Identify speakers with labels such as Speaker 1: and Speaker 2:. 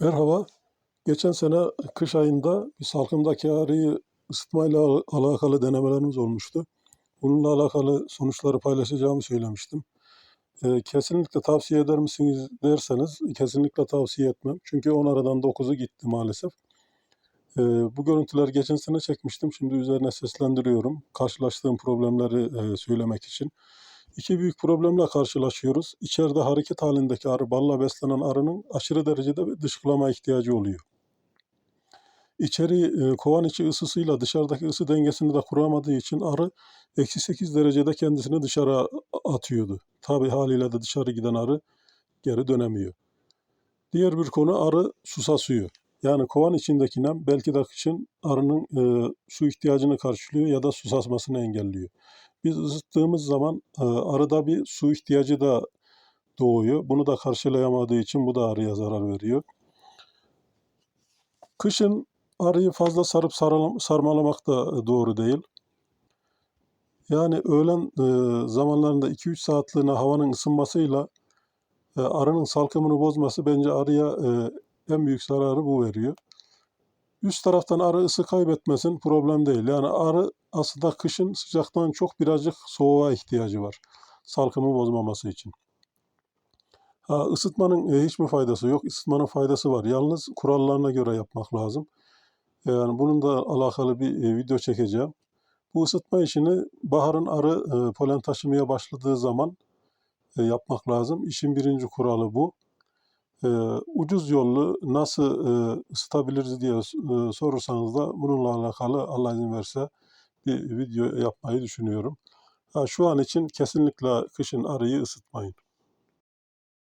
Speaker 1: Merhaba. Geçen sene kış ayında bir salkımdaki arıyı ısıtmayla al- alakalı denemelerimiz olmuştu. Bununla alakalı sonuçları paylaşacağımı söylemiştim. Ee, kesinlikle tavsiye eder misiniz derseniz kesinlikle tavsiye etmem. Çünkü 10 aradan 9'u gitti maalesef. Ee, bu görüntüler geçen sene çekmiştim. Şimdi üzerine seslendiriyorum. Karşılaştığım problemleri e, söylemek için. İki büyük problemle karşılaşıyoruz. İçeride hareket halindeki arı, balla beslenen arının aşırı derecede bir dışkılama ihtiyacı oluyor. İçeri e, kovan içi ısısıyla dışarıdaki ısı dengesini de kuramadığı için arı eksi 8 derecede kendisini dışarı atıyordu. Tabi haliyle de dışarı giden arı geri dönemiyor. Diğer bir konu arı susasıyor. Yani kovan içindeki nem belki de kışın arının e, su ihtiyacını karşılıyor ya da susasmasını engelliyor. Biz ısıttığımız zaman e, arıda bir su ihtiyacı da doğuyor. Bunu da karşılayamadığı için bu da arıya zarar veriyor. Kışın arıyı fazla sarıp sarmalamak da doğru değil. Yani öğlen e, zamanlarında 2-3 saatliğine havanın ısınmasıyla e, arının salkımını bozması bence arıya e, en büyük zararı bu veriyor. Üst taraftan arı ısı kaybetmesin problem değil. Yani arı aslında kışın sıcaktan çok birazcık soğuğa ihtiyacı var. Salkımı bozmaması için. Ha, ısıtmanın e, hiç mi faydası yok? Isıtmanın faydası var. Yalnız kurallarına göre yapmak lazım. Yani bunun da alakalı bir e, video çekeceğim. Bu ısıtma işini baharın arı e, polen taşımaya başladığı zaman e, yapmak lazım. İşin birinci kuralı bu. E, ucuz yollu nasıl e, ısıtabiliriz diye e, sorursanız da bununla alakalı Allah izin verse bir video yapmayı düşünüyorum. Ha, şu an için kesinlikle kışın arıyı ısıtmayın.